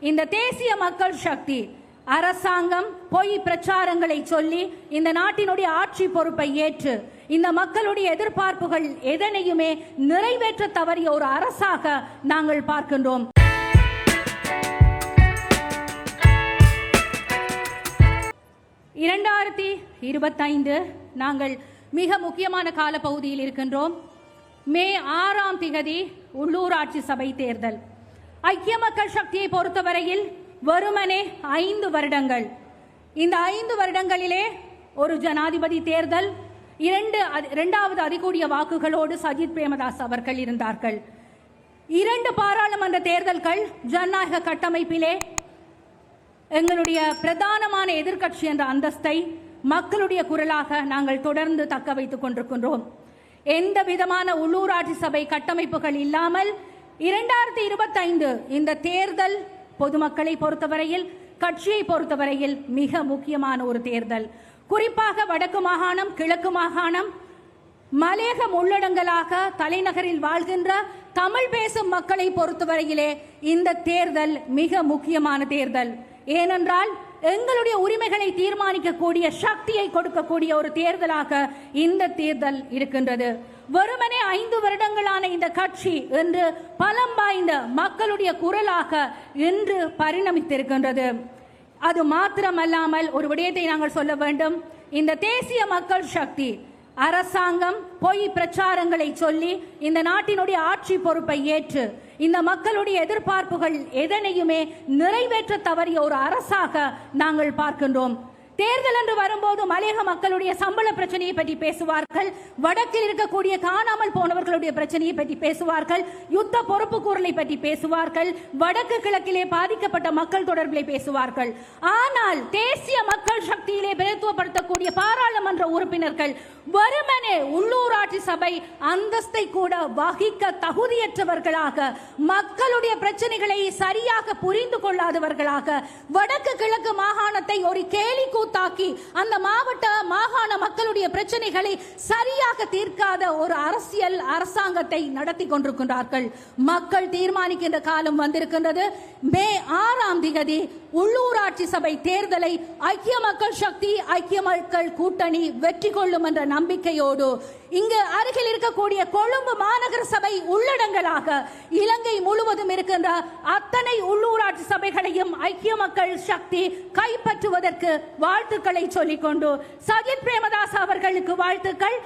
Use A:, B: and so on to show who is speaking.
A: இந்த தேசிய மக்கள் சக்தி அரசாங்கம் பொய் பிரச்சாரங்களை சொல்லி இந்த நாட்டினுடைய ஆட்சி பொறுப்பை ஏற்று இந்த மக்களுடைய எதிர்பார்ப்புகள் எதனையுமே நிறைவேற்ற தவறிய ஒரு அரசாக நாங்கள் பார்க்கின்றோம். இரண்டாயிரத்தி இருபத்தைந்து நாங்கள் மிக முக்கியமான காலப்பகுதியில் இருக்கின்றோம். மே ஆறாம் திகதி உள்ளூராட்சி சபை தேர்தல். ஐக்கிய மக்கள் சக்தியை பொறுத்தவரையில் வெறுமனே ஐந்து வருடங்கள். இந்த ஐந்து வருடங்களிலே ஒரு ஜனாதிபதி தேர்தல் இரண்டு அதி- இரண்டாவது அதிகூடிய வாக்குகளோடு சஜித் பிரேமதாஸ் அவர்கள் இருந்தார்கள். இரண்டு பாராளுமன்ற தேர்தல்கள் ஜனநாயக கட்டமைப்பிலே எங்களுடைய பிரதானமான எதிர்க்கட்சி என்ற அந்தஸ்தை மக்களுடைய குரலாக நாங்கள் தொடர்ந்து தக்க வைத்துக் கொண்டிருக்கின்றோம். எந்த விதமான உள்ளூராட்சி சபை கட்டமைப்புகள் இல்லாமல் இரண்டாயிரத்தி இருபத்தைந்து இந்த தேர்தல் பொதுமக்களை பொறுத்தவரையில் கட்சியை பொறுத்தவரையில் மிக முக்கியமான ஒரு தேர்தல். குறிப்பாக வடக்கு மாகாணம் கிழக்கு மாகாணம் மலேக உள்ளடங்கலாக தலைநகரில் வாழ்கின்ற தமிழ் பேசும் மக்களை பொறுத்தவரையிலே இந்த தேர்தல் மிக முக்கியமான தேர்தல். ஏனென்றால் எங்களுடைய உரிமைகளை தீர்மானிக்கக்கூடிய சக்தியை கொடுக்கக்கூடிய ஒரு தேர்தலாக இந்த தேர்தல் இருக்கின்றது. வெறுமனே ஐந்து வருடங்களான இந்த கட்சி இன்று பலம் வாய்ந்த மக்களுடைய குரலாக இன்று பரிணமித்திருக்கின்றது. அது மாத்திரமல்லாமல் ஒரு விடயத்தை நாங்கள் சொல்ல வேண்டும். இந்த தேசிய மக்கள் சக்தி அரசாங்கம் பொய் பிரச்சாரங்களை சொல்லி இந்த நாட்டினுடைய ஆட்சி பொறுப்பை ஏற்று இந்த மக்களுடைய எதிர்பார்ப்புகள் எதனையுமே நிறைவேற்ற தவறிய ஒரு அரசாக நாங்கள் பார்க்கின்றோம். தேர்தல் என்று வரும்போது மலையக மக்களுடைய சம்பள பிரச்சனையை பற்றி பேசுவார்கள் வடக்கில் இருக்கக்கூடிய காணாமல் போனவர்களுடைய பிரச்சனையை பற்றி பேசுவார்கள் யுத்த பொறுப்பு கூறலை பற்றி பேசுவார்கள் வடக்கு கிழக்கிலே பாதிக்கப்பட்ட மக்கள் தொடர்பிலே பேசுவார்கள். ஆனால் தேசிய மக்கள் வறுமையை பிரதித்துவப்படுத்தக்கூடிய பாராளுமன்ற உறுப்பினர்கள் வருமனே உள்ளூராட்சி சபை அந்தஸ்தை கூட வகிக்க தகுதியற்றவர்களாக மக்களுடைய பிரச்சனைகளை சரியாக புரிந்து கொள்ளாதவர்களாக வடக்கு கிழக்கு மாகாணத்தை ஒரு கேலி கூத்தாக்கி அந்த மாவட்ட மாகாண மக்களுடைய பிரச்சனைகளை சரியாக தீர்க்காத ஒரு அரசியல் அரசாங்கத்தை நடத்தி கொண்டிருக்கின்றார்கள். மக்கள் தீர்மானிக்கின்ற காலம் வந்திருக்கின்றது. மே ஆறாம் திகதி உள்ளூராட்சி சபை தேர்தலை ஐக்கிய மக்கள் சக்தி ஐக்கிய மக்கள் கூட்டணி வெற்றி கொள்ளும் என்ற நம்பிக்கையோடு இங்கு அருகில் இருக்கக்கூடிய கொழும்பு மாநகர சபை உள்ளடங்கலாக இலங்கை முழுவதும் இருக்கின்ற அத்தனை உள்ளூராட்சி சபைகளையும் ஐக்கிய மக்கள் சக்தி கைப்பற்றுவதற்கு வாழ்த்துக்களை சொல்லிக்கொண்டு சஜித் பிரேமதாஸ் அவர்களுக்கு வாழ்த்துக்கள்.